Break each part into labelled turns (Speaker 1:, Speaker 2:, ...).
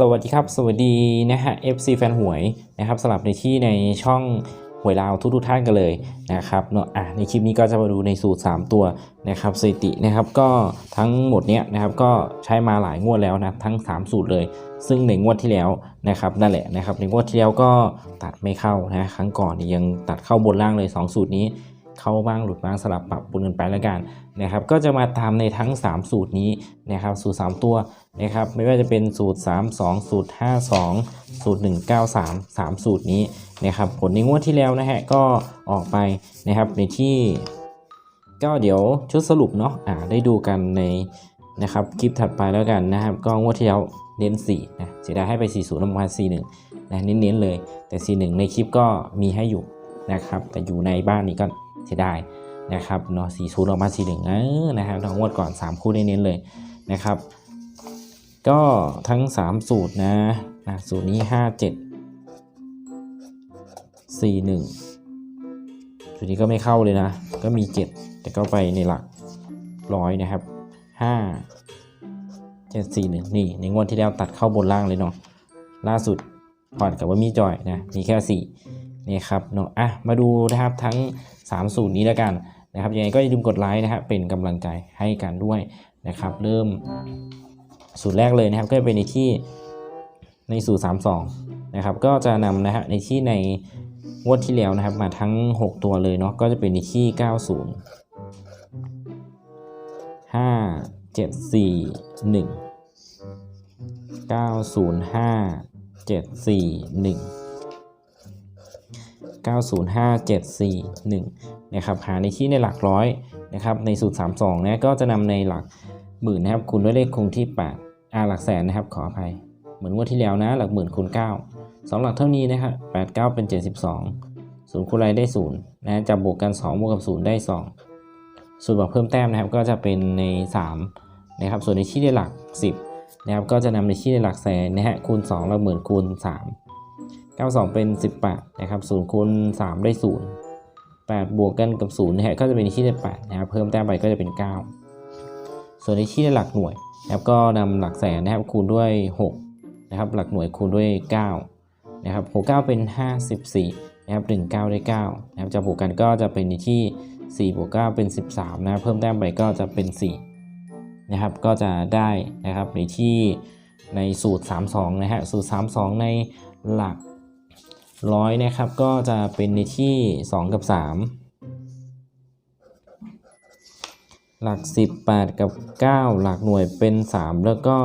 Speaker 1: สวัสดีครับ สวัสดีนะฮะ FC แฟนหวยนะครับสลับในที่ในช่อง วยลาวทุกๆท่านกันเลยนะครับเนาะอะในคลิปนี้ก็จะมาดูในสูตร 3 ตัวนะครับสถิตินะครับก็ทั้งหมดเนี้ยนะครับก็ใช้มาหลายงวดแล้วนะทั้ง 3 สูตรเลย ซึ่งในงวดที่แล้วนะครับนั่นแหละนะครับในงวดที่แล้วก็ตัดไม่เข้านะครั้งก่อนยังตัดเข้าบนล่างเลย 2 สูตรนี้ เข้าบ้างหลุดบ้างสลับปรับปรุงกันไปแล้วกันนะครับก็จะมาตามในทั้ง 3 สูตรนี้นะครับสูตร 3 ตัวนะครับไม่ว่าจะเป็นสูตร 3 2 สูตร 5 2 สูตร 193 3 สูตรนี้นะครับผลในงวดที่แล้วนะฮะก็ออกไปนะครับในที่ ก็เดี๋ยวชุดสรุปเนาะอ่าได้ดูกันในนะครับคลิปถัดไปแล้วกันนะครับก็งวดที่แล้วเน้น4นะเสียดายให้ไป 40แล้วมา41นะเน้นๆเลยแต่ 41 ในคลิปก็มีให้อยู่นะครับแต่อยู่ในบ้านนี้ก็ เสียดายนะครับเนาะ4 0ออกมา41เออนะครับทั้งวดก่อน 3 คู่เน้นเลยนะครับ ก็ทั้ง 3 สูตรนะอะสูตรนี้ 57 41สูตรนี้ก็ไม่เข้าเลยนะ ก็มี 7 แต่ก็ไปในหลักร้อยนะครับ 5 7 4 1 นี่ในงวดที่แล้วตัดเข้าบนล่างเลยเนาะล่าสุดผ่อนกับว่ามีจอยนะมีแค่ 4 นี่ครับเนาะอะมาดูนะครับทั้ง 3 สูตรนี้แล้วกันนะครับยังไงก็อย่าลืมกดไลค์นะครับเป็นกำลังใจให้กันด้วยนะครับ เริ่มสูตรแรกเลยนะครับ ก็เป็นในที่ในสูตร 32 นะครับ ก็จะนำนะฮะในที่ในงวดที่แล้วนะครับ มาทั้ง 6 ตัวเลยเนาะก็จะเป็นในที่ 905 7 4 1 905 7 4 1 905741 นะครับหาในที่ในหลักร้อยนะครับในสูตร 32นะก็จะนำในหลักหมื่นนะครับคูณด้วยเลขคงที่ 8อาหลักแสนนะครับขออภัย เหมือนงวดที่แล้วนะหลักหมื่นคูณ9สองหลักเท่านี้นะครับ8 9 เป็น 72ศูนย์คูณไรได้0นะจะบวกกัน 2 บวกกับ 0 ได้ 2 ส่วนบอกเพิ่มแต้มนะครับก็จะเป็นใน 3 นะครับ ส่วนในที่ได้หลัก 10 นะครับก็จะนำในที่ได้หลักแสนนะฮะคูณ 2 หลักหมื่นคูณ 3 92 เป็น 18 นะครับ0คูณ3 ได้ 0 8 บวกกันกับ0นะฮะก็จะเป็นที่ได้8นะครับ เพิ่มแต้มไปก็จะเป็น 9 ส่วนในที่ได้หลักหน่วยนะครับ ก็นำหลักแสนนะครับคูณด้วย 6 นะครับ หลักหน่วยคูณด้วย 9 นะครับ 6 9 เป็น 54 นะครับ 1 9 ได้9นะครับจะบวกกันก็จะเป็นในที่ 4 บวก 9 เป็น 13 นะครับเพิ่มแต้มไปก็จะเป็น 4 นะครับ ก็จะได้นะครับในที่ในสูตร 32 นะฮะ สูตร 32 ในหลัก ร้อยนะครับก็จะเป็นในที่ 2 กับ 3 หลัก 10 8 กับ 9 หลักหน่วยเป็น 3 แล้วก็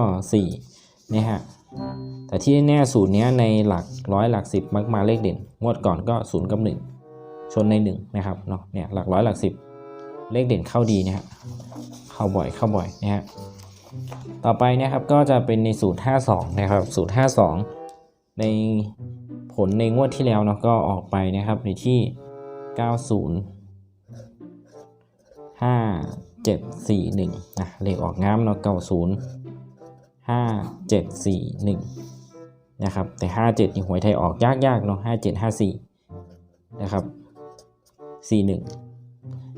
Speaker 1: 4นะฮะแต่ที่แน่สูตรนี้ในหลักร้อยหลักสิบมักมาเลขเด่น งวดก่อนก็ศูนย์กับหนึ่งชนในหนึ่งนะครับเนาะเนี่ยหลักร้อยหลักสิบเลขเด่นเข้าดีนะฮะเข้าบ่อยเข้าบ่อยนะฮะต่อไปนะครับก็จะเป็นในสูตร 52 นะครับ สูตร 52 ใน ผลในงวดที่แล้วเนาะก็ออกไปนะครับในที่ 90 5 7 4 1นะเลขออกง้ามเนาะ90ห้าเจ็ดสี่หนึ่งนะครับแต่ห้าเจ็ดนี่หวยไทยออกยากๆเนาะห้าเจ็ดห้าสี่นะครับสี่หนึ่ง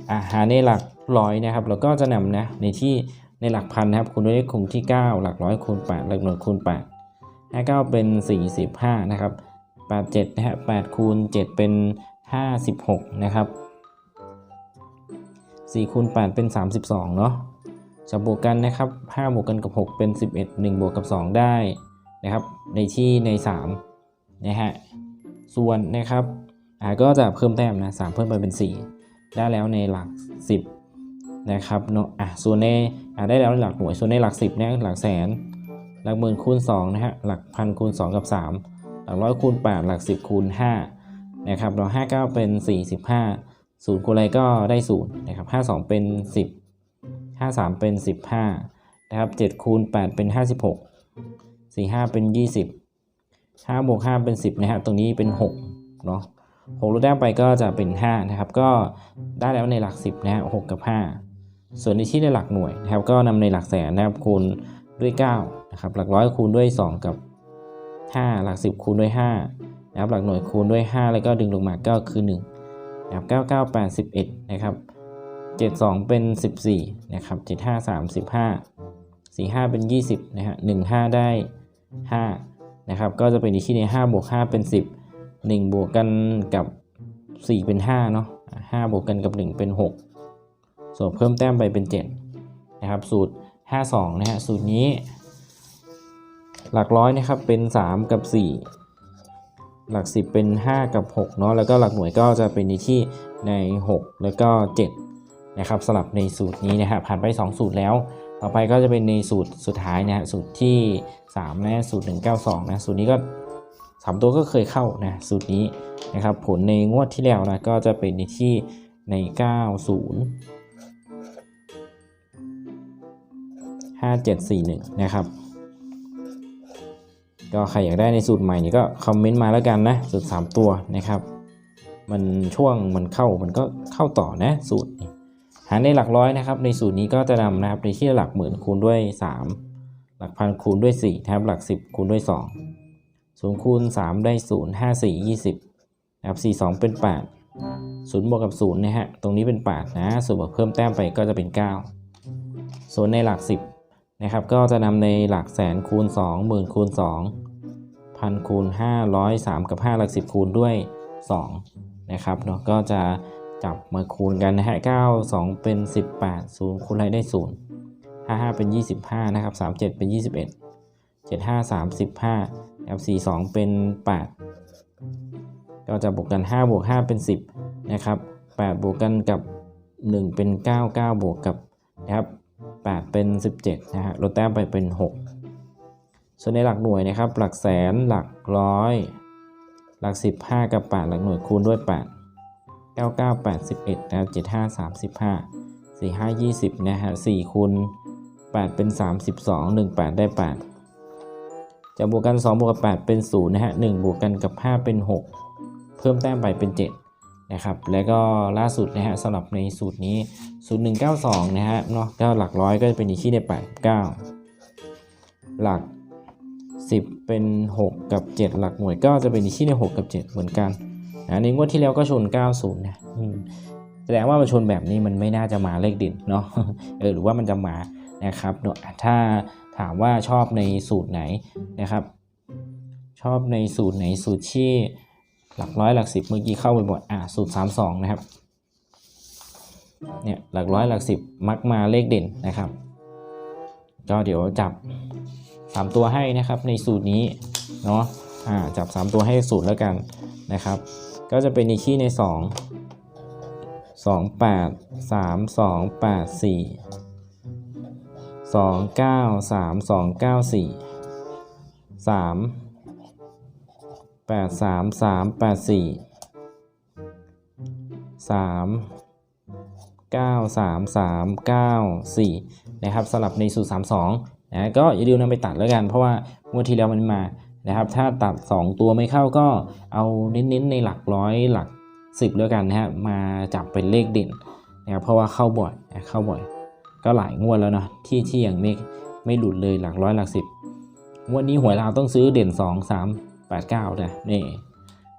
Speaker 1: อ่าหาในหลักร้อยนะครับเราก็จะนำนะในที่ในหลักพันนะครับคูณด้วยเลขคงที่ 9 หลักร้อยคูณ8หลักหน่วยคูณ8 59 เป็น 45 นะครับ 87นะฮะ8คูณ7เป็น 56 นะครับ4คูณ8เป็น 32 เนาะจะบวกกันนะครับ5บวกกันกับ 6 เป็น 11 1 บวกกับ 2 ได้นะครับในที่ใน3นะฮะส่วนนะครับอ่าก็จะเพิ่มแต้มนะ3เพิ่มไปเป็น 4 ได้แล้วในหลัก 10นะครับเนาะอะส่วนในได้แล้วในหลักหน่วยส่วนในหลัก 10เนี่ยหลักแสนหลักหมื่นคูณ2นะฮะหลักพันคูณ 2 กับ 3 หลักร้อยคูณ 8 หลัก 10 คูณ5นะครับเรา59 เป็น 45 0คูณอะไรก็ได้0นะครับ52 เป็น 10ห้าสามเป็นสิบห้านะครับเจ็ดคูณแปดเป็นห้าสิบหกสี่ห้าเป็นยี่สิบห้าบวกห้าเป็นสิบนะฮะตรงนี้เป็นหกเนาะหกลดแต้มไปก็จะเป็นห้านะครับก็ได้แล้วในหลักสิบนะฮะหกกับห้าส่วนในที่ในหลักหน่วยนะครับก็นำในหลักแสนนะครับคูณด้วยเก้านะครับหลักร้อยคูณด้วย 2 กับ 5 หลัก 10 คูณด้วย5นะครับหลักหน่วยคูณด้วย 5 แล้วก็ดึงลงมาก็คือ1นะครับ99 81นะครับ72 เป็น 14นะครับ75 35 45 เป็น 20นะฮะ15 ได้ 5 นะครับ ก็จะเป็นอีกที่ใน5บวก5เป็น 10 1 บวกกันกับ 4 เป็น5เนาะ5บวกกันกับ 1 เป็น 6 ส่วนเพิ่มแต้มไปเป็น 7 นะครับ สูตร 52 นะฮะ สูตรนี้ หลักร้อยนะครับเป็น 3 กับ 4 หลัก 10 เป็น 5 กับ 6 เนาะแล้วก็หลักหน่วยก็จะเป็นในที่ใน 6 แล้วก็ 7 นะครับสลับในสูตรนี้นะฮะผ่านไป 2 สูตรแล้ว ต่อไปก็จะเป็นในสูตรสุดท้ายนะฮะสูตรที่3นะสูตร 192 นะสูตรนี้ก็ 3 ตัวก็เคยเข้านะสูตรนี้นะครับผลในงวดที่แล้วนะก็จะเป็นในที่ใน 90 5741 นะครับ ก็ใครอยากได้ในสูตรใหม่นี่ก็คอมเมนต์มาแล้วกันนะสูตร 3 ตัวนะครับ มันช่วงมันเข้ามันก็เข้าต่อนะสูตร หารในหลักร้อยนะครับ ในสูตรนี้ก็จะนำนะครับในที่หลักหมื่นคูณด้วย 3 หลักพันคูณด้วย4นะครับหลัก 10 คูณด้วย 2 0คูณ3 ได้ 0 5 4 20นะครับ4 2 เป็น 8 0บวกกับ0นะฮะตรงนี้เป็น8นะส่วนบวกเพิ่มแต้มไปก็จะเป็น 9 ส่วนในหลัก 10 นะครับก็จะนำในหลักแสนคูณ2หมื่นคูณ2พันคูณ500 3กับ 5 หลัก 10 คูณด้วย2นะครับเนาะก็จะจับมาคูณกันนะฮะ9 2 เป็น 18 0 คูณอะไรได้ 0 55 เป็น 25 นะครับ 37 เป็น 21 75 35 นะครับ 42 เป็น 8 ก็จะบวกกัน 5 บวก 5 เป็น 10 นะครับ 8 บวกกันกับ 1 เป็น 9 9 บวกกับนะครับ 8 เป็น 17นะฮะลดแต้มไปเป็น 6 ส่วนในหลักหน่วยนะครับ หลักแสนหลักร้อย หลัก 15 กับ 8 หลักหน่วยคูณด้วย 8 99 81นะครับ75 35 45 20นะฮะ4คูณ8 เป็น 32 18 ได้ 8 จะบวกกัน 2 บวกกับ 8 เป็น 0 นะฮะ1บวกกันกับ 5 เป็น 6 เพิ่มแต้มไปเป็น 7 นะครับแล้วก็ล่าสุดนะฮะสำหรับในสูตรนี้ 0192 นะฮะเนาะก็หลักร้อยก็จะเป็นอีกที่ใน 8 9 หลัก 10 เป็น 6 กับ 7 หลักหน่วยก็จะเป็นอีกที่ใน 6 กับ 7 เหมือนกันนะในงวดที่แล้วก็ชน 90 นะแสดงว่ามันชนแบบนี้มันไม่น่าจะมาเลขเด่นเนาะเออหรือว่ามันจะมานะครับเนอะถ้าถามว่าชอบในสูตรไหนนะครับ ชอบในสูตรไหนสูตรที่ หลักร้อยหลักสิบเมื่อกี้เข้าไปหมดอะสูตร32นะครับเนี่ยหลักร้อยหลักสิบมักมาเลขเด่นนะครับ ก็เดี๋ยวจับ 3 ตัวให้นะครับในสูตรนี้เนาะอ่าจับ 3 ตัวให้สูตรแล้วกันนะครับ ก็จะเป็นอีกที่ใน 2 2 8 3 2 8 4 2 9 3 2 9 4 3 8 3 3 8 4 3 9 3 3 9 4นะครับสลับในสูตร32นะก็อย่าลืมนำไปตัดแล้วกัน เพราะว่างวดที่แล้วมันมานะครับ ถ้าตัด 2 ตัวไม่เข้าก็เอาเน้นๆในหลักร้อยหลัก 10 แล้วกันนะฮะมาจับเป็นเลขเด่นนะครับเพราะว่าเข้าบ่อยนะเข้าบ่อย ก็หลายงวดแล้วเนาะที่ที่ยังไม่ไม่หลุดเลยหลักร้อยหลักสิบงวดนี้หวยเราวต้องซื้อเด่น 2 3 8 9นะนี่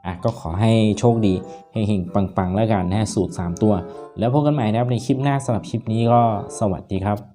Speaker 1: อะก็ขอให้โชคดีเฮงๆปังๆ แล้วกันนะฮะสูตร 3 ตัว แล้วพบกันใหม่นะครับในคลิปหน้าสำหรับคลิปนี้ก็สวัสดีครับ